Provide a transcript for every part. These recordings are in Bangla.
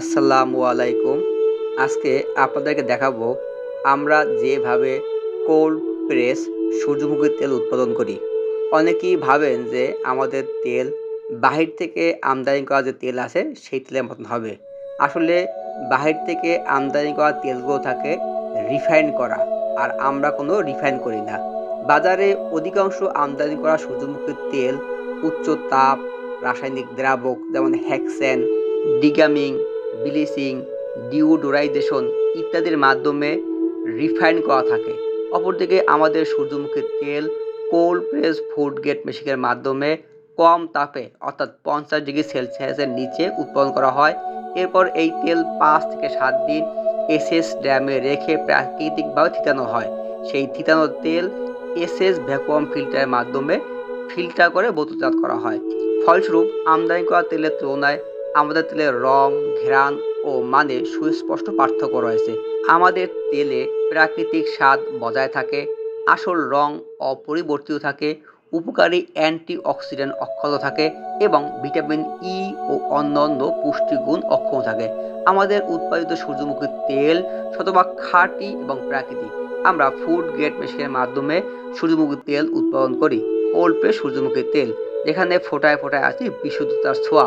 আসসালামু আলাইকুম। আজকে আপনাদেরকে দেখাবো আমরা যেভাবে কোল্ড প্রেস সূর্যমুখী তেল উৎপাদন করি। অনেকেই ভাবেন যে আমাদের তেল বাহির থেকে আমদানি করা যে তেল আছে, সেই তেলের মতন হবে। আসলে বাহির থেকে আমদানি করা তেলগুলো থাকে রিফাইন করা, আর আমরা কোনো রিফাইন করি না। বাজারে অধিকাংশ আমদানি করা সূর্যমুখীর তেল উচ্চ তাপ, রাসায়নিক দ্রাবক যেমন হ্যাক্সেন, ডিগামিং ব্লিচিং, ডিওডোরাইজেশন ইত্যাদির মাধ্যমে রিফাইন করা থাকে। অপরদিকে আমাদের সূর্যমুখীর তেল, কোল্ড প্রেস ফুড গেট মেশিনের মাধ্যমে কম তাপে, অর্থাৎ পঞ্চাশ ডিগ্রি সেলসিয়াসের নিচে উৎপাদন করা হয়। এরপর এই তেল পাঁচ থেকে সাত দিন এসএস ড্যামে রেখে প্রাকৃতিকভাবে থিতানো হয়। সেই থিতানো তেল এসএস ভ্যাকুয়াম ফিল্টারের মাধ্যমে ফিল্টার করে বোতলজাত করা হয়। ফলস্বরূপ, আমদানি করা তেলের তুলনায় আমাদের তেলের রং, ঘ্রাণ ও মানে সুস্পষ্ট পার্থক্য রয়েছে। আমাদের তেলে প্রাকৃতিক স্বাদ বজায় থাকে, আসল রং অপরিবর্তিত থাকে, উপকারী অ্যান্টি অক্সিডেন্ট অক্ষত থাকে এবং ভিটামিন ই ও অন্যান্য পুষ্টিগুণ অক্ষম থাকে। আমাদের উৎপাদিত সূর্যমুখী তেল শতভাগ খাঁটি এবং প্রাকৃতিক। আমরা ফুড গ্রেড মেশিনের মাধ্যমে সূর্যমুখী তেল উৎপাদন করি, অল্পে সূর্যমুখী তেল, যেখানে ফোটায় ফোটায় আছে বিশুদ্ধতার ছোঁয়া।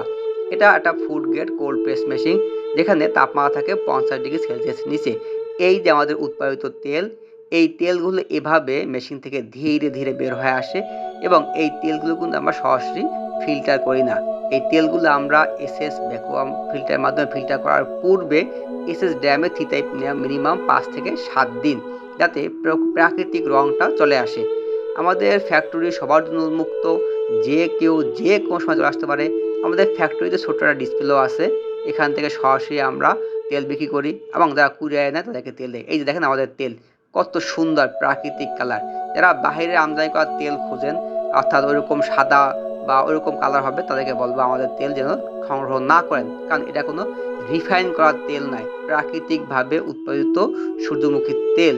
এটা একটা food grade cold press machine যেখানে তাপমাত্রা থাকে পঞ্চাশ ডিগ্রি সেলসিয়াস নিচে। এই যে আমাদের উৎপাদিত তেল, এই তেলগুলো এভাবে মেশিন থেকে ধীরে ধীরে বের হয়ে আসে এবং এই তেলগুলো কিন্তু আমরা সরাসরি ফিল্টার করি না। এই তেলগুলো আমরা এসএস ভ্যাকুয়াম ফিল্টারের মাধ্যমে ফিল্টার করার পূর্বে এসএস ড্যামে থিতাই মিনিমাম পাঁচ থেকে সাত দিন, যাতে প্র- প্রাকৃতিক রঙটা চলে আসে। আমাদের ফ্যাক্টরি সবার জন্য উন্মুক্ত। যে কেউ যে কোনো সময় চলে আসতে পারে। আমাদের ফ্যাক্টরিতে ছোট্ট একটা ডিসপ্লেও আছে। এখান থেকে সরাসরি আমরা তেল বিক্রি করি এবং যারা কুরিয়ার নেয় তাদেরকে তেল দেয়। এই যে দেখেন আমাদের তেল, কত সুন্দর প্রাকৃতিক কালার যারা বাইরে আমদানি করা তেল খোঁজেন, অর্থাৎ ওইরকম সাদা বা ওইরকম কালার হবে, তাদেরকে বলব আমাদের তেল যেন সংগ্রহ না করেন। কারণ এটা কোনো রিফাইন করা তেল নয়, প্রাকৃতিকভাবে উৎপাদিত সূর্যমুখী তেল।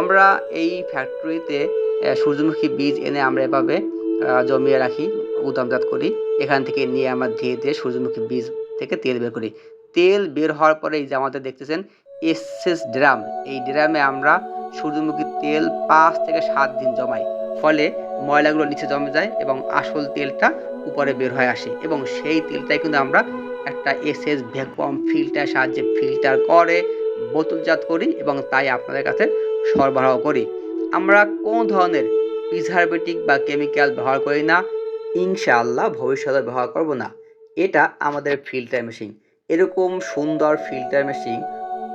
আমরা এই ফ্যাক্টরিতে সূর্যমুখী বীজ এনে আমরা এভাবে জমিয়ে রাখি গুদামজাত করি। এখান থেকে নিয়ে আমরা ধীরে ধীরে সূর্যমুখী বীজ থেকে তেল বের করি। তেল বের হওয়ার পরে এই যে আমাদের দেখতেছেন এসএস ড্রাম। এই ড্রামে আমরা সূর্যমুখী তেল পাঁচ থেকে সাত দিন জমাই। ফলে ময়লাগুলো নিচে জমে যায় এবং আসল তেলটা উপরে বের হয়ে আসে। এবং সেই তেলটাই কিন্তু আমরা একটা এসএস ভ্যাকুয়াম ফিল্টার সাহায্যে ফিল্টার করে বোতলজাত করি এবং তাই আপনাদের কাছে সরবরাহ করি। আমরা কোন ধরনের প্রিজারভেটিভ বা কেমিক্যাল ব্যবহার করি না। ইনশাআল্লাহ ভবিষ্যতে ব্যবহার করব না। এটা আমাদের ফিল্টার মেশিন এরকম সুন্দর ফিল্টার মেশিন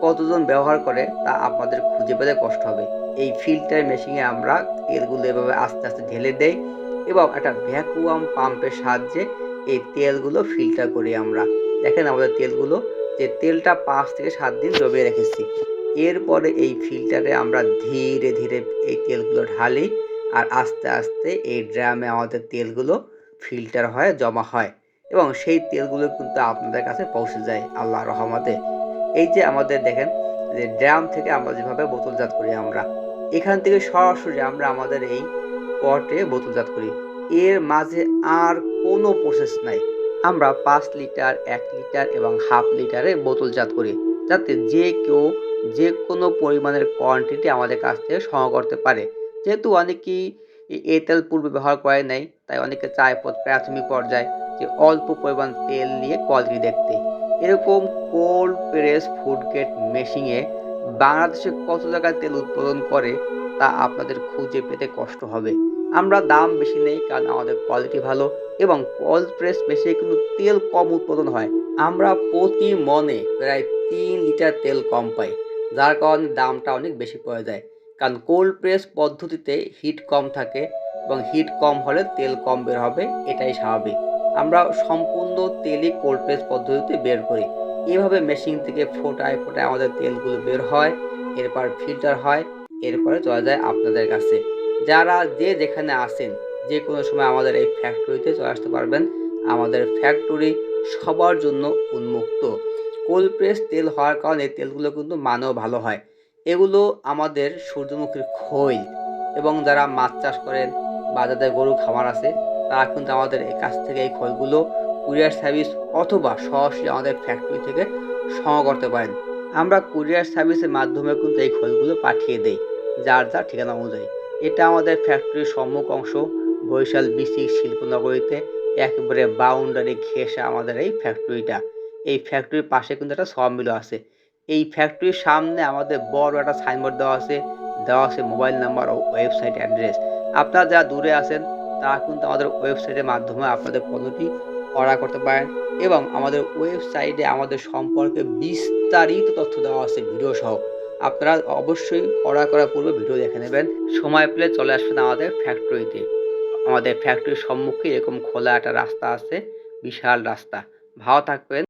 কতজন ব্যবহার করে তা আপনাদের খুঁজে পেতে কষ্ট হবে। এই ফিল্টার মেশিনে আমরা তেলগুলো এভাবে আস্তে আস্তে ঢেলে দেই এবং একটা ভ্যাকুয়াম পাম্পের সাহায্যে এই তেলগুলো ফিল্টার করি আমরা। দেখেন আমাদের তেলগুলো যে তেলটা পাঁচ থেকে সাত দিন জমিয়ে রেখেছি। এরপরে এই ফিল্টারে আমরা ধীরে ধীরে এই তেলগুলো ঢালি আর আস্তে আস্তে এই ড্রামে আমাদের তেলগুলো ফিল্টার হয়ে, জমা হয় এবং সেই তেলগুলো কিন্তু আপনাদের কাছে পৌঁছে যায় আল্লাহ রহমতে। এই যে আমাদের দেখেন, যে ড্রাম থেকে আমরা যেভাবে বোতলজাত করি আমরা, এখান থেকে সরাসরি আমরা আমাদের এই পটে বোতলজাত করি। এর মাঝে আর কোনো প্রসেস নাই। আমরা পাঁচ লিটার, এক লিটার এবং হাফ লিটারে বোতলজাত করি, যাতে যে কেউ যে কোনো পরিমাণের কোয়ান্টিটি আমাদের কাছ থেকে সংগ্রহ করতে পারে। যেহেতু অনেকেই এই তেল পূর্বে ব্যবহার করে নাই, তাই অনেকে চায় প্র- প্রাথমিক পর্যায়ে যে অল্প পরিমাণ তেল নিয়ে কোয়ালিটি দেখতে। এরকম কোল্ড প্রেস ফুড গ্রেড মেশিনে বাংলাদেশে কত জায়গায় তেল উৎপাদন করে, তা আপনাদের খুঁজে পেতে কষ্ট হবে। আমরা দাম বেশি নেই, কারণ আমাদের কোয়ালিটি ভালো এবং কোল্ড প্রেস মেশিনে কিন্তু তেল কম উৎপাদন হয়। আমরা প্রতি মনে প্রায় তিন লিটার তেল কম পাই, যার কারণে দামটা অনেক বেশি পড়ে যায়। কারণ কোল্ড প্রেস পদ্ধতিতে হিট কম থাকে এবং হিট কম হলে তেল কম বের হবে, এটাই স্বাভাবিক। আমরা সম্পূর্ণ তেলই কোল্ড প্রেস পদ্ধতিতে বের করি। এভাবে মেশিন থেকে ফোটায় ফোটায় আমাদের তেলগুলো বের হয়, এরপর ফিল্টার হয়, এরপরে চলে যায় আপনাদের কাছে। যারা যে যেখানে আসেন যে কোনো সময় আমাদের এই ফ্যাক্টরিতে চলে আসতে পারবেন। আমাদের ফ্যাক্টরি সবার জন্য উন্মুক্ত। কোল্ড প্রেস তেল হওয়ার কারণে তেলগুলো কিন্তু মানও ভালো হয়। এগুলো আমাদের সূর্যমুখীর খই এবং যারা মাছ চাষ করেন বা যাদের গরু খামার আছে, তারা কিন্তু আমাদের এই কাছ থেকে এই খৈলগুলো কুরিয়ার সার্ভিস অথবা সরাসরি আমাদের ফ্যাক্টরি থেকে সংগ্রহ করতে পারেন। আমরা কুরিয়ার সার্ভিসের মাধ্যমে কিন্তু এই খোলগুলো পাঠিয়ে দেই, যার যার ঠিকানা অনুযায়ী। এটা আমাদের ফ্যাক্টরির সম্মুখ অংশ, বরিশাল বিসি শিল্পনগরীতে, একেবারে বাউন্ডারি ঘেঁষা আমাদের এই ফ্যাক্টরিটা এই ফ্যাক্টরির পাশে কিন্তু একটা সবমিলও আছে এই ফ্যাক্টরির সামনে আমাদের বড় একটা সাইনবোর্ড দেওয়া আছে। দেওয়া আছে মোবাইল নাম্বার ও ওয়েবসাইট অ্যাড্রেস আপনারা যারা দূরে আছেন, তারা কিন্তু আমাদের ওয়েবসাইটের মাধ্যমে আপনাদের পণ্যটি অর্ডার করতে পারেন এবং আমাদের ওয়েবসাইটে আমাদের সম্পর্কে বিস্তারিত তথ্য দেওয়া আছে ভিডিও সহ। আপনারা অবশ্যই অর্ডার করার পূর্বে ভিডিও দেখে নেবেন। সময় পেলে চলে আসবেন আমাদের ফ্যাক্টরিতে আমাদের ফ্যাক্টরির সম্মুখে এরকম খোলা একটা রাস্তা আছে, বিশাল রাস্তা। ভালো থাকবেন।